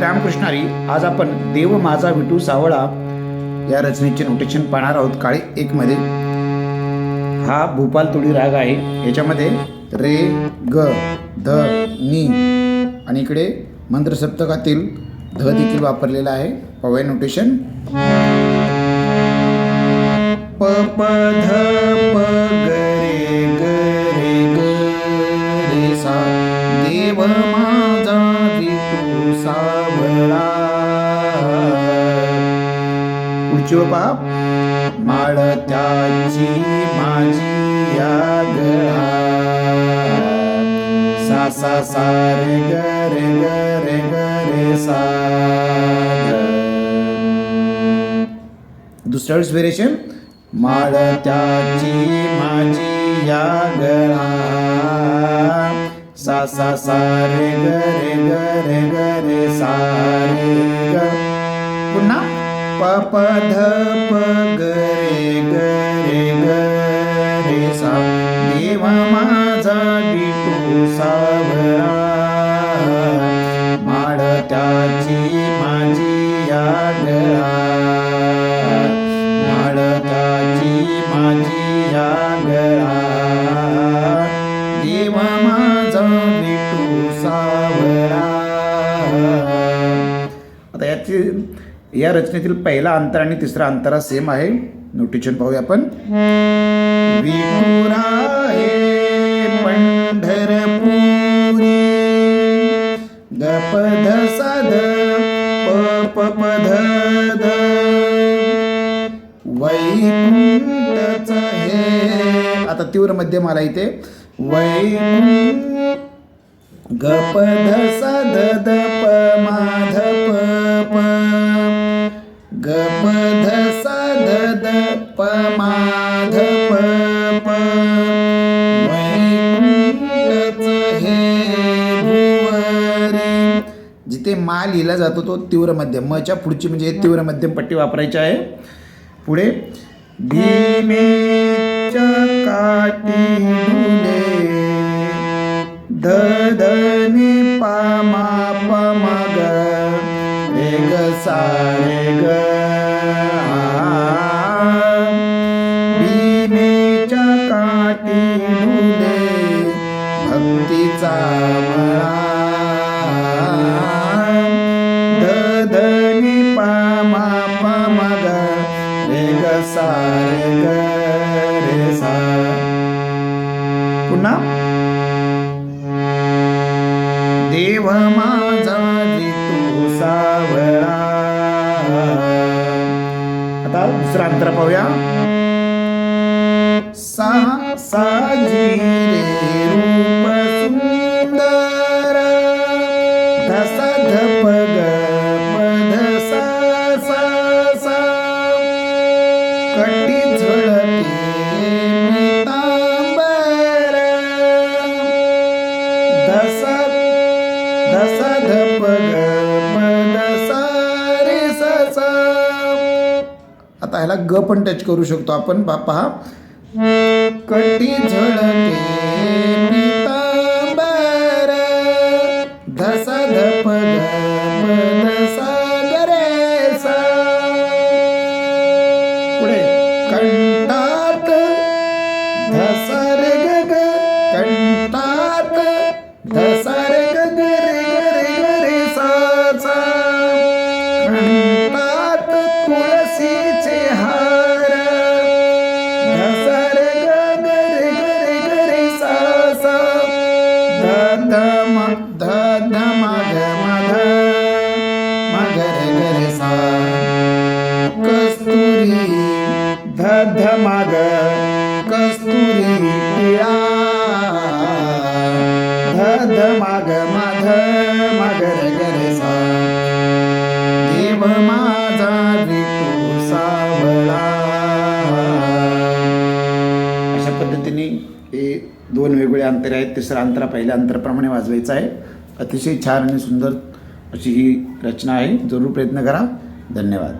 रामकृष्णारी आज आपण देव माझा विठू सावळा या रचनेचे नोटेशन पाहणार आहोत. काळी एकमध्ये. हा भूपाल तोडी राग आहे. याच्यामध्ये रे ग ध नी आणि इकडे मंत्र सप्तकातील ध देखील वापरलेला आहे. पवय नोटेशन प प ध प ग पुढची ओळ पहा माळ त्याची माझी सा सा सा रे ग रे ग रे ग रे सा. दुसऱ्या वेळेस व्हेरिएशन माळ त्याची माझी या गळा सा सा सा रे ग रे ग रे ग रे सा प ध प ग रे ग रे ग रे सा देव माझा विटू सावरा माड त्याची माझी या माड त्याची माझी या गळा देव माझा विटू सावरा आता याची या रचनेतील पहिला अंतर आणि तिसरा अंतरा सेम आहे. नोटेशन पाहूया आपण. पंढरपुरी गपध साध ध ध आता तीव्र मध्यम आला इथे. वै गपध साध प माध प स गपध साध द प माध प प हे भुवरे। जिथे मा लिहिला जातो तो तीव्र मध्यम. मच्या पुढची म्हणजे तीव्र मध्यम पट्टी वापरायची आहे. पुढे भीमेच्या काटी डुले ध ध नि ग रे ग सा रे ग भक्तीचा मळा ध ध नि पा म ग रे ग सा रे ग रे सा पुन्हा. देव माझा विठू सावळा. आता दुसरा अंतर पाहूया. सा साजी रे रूप आता ह्याला ग पण टच करू शकतो आपण. बा पहा कटी झळके पितांबर धसा धप मगर गरसा देव माझा विठू सावळा अशा पद्धतीने हे दोन वेगवेगळे अंतर आहेत. तिसरं अंतर पहिल्या अंतराप्रमाणे वाजवायचं आहे. अतिशय छान आणि सुंदर अशी ही रचना आहे. जरूर प्रयत्न करा. धन्यवाद.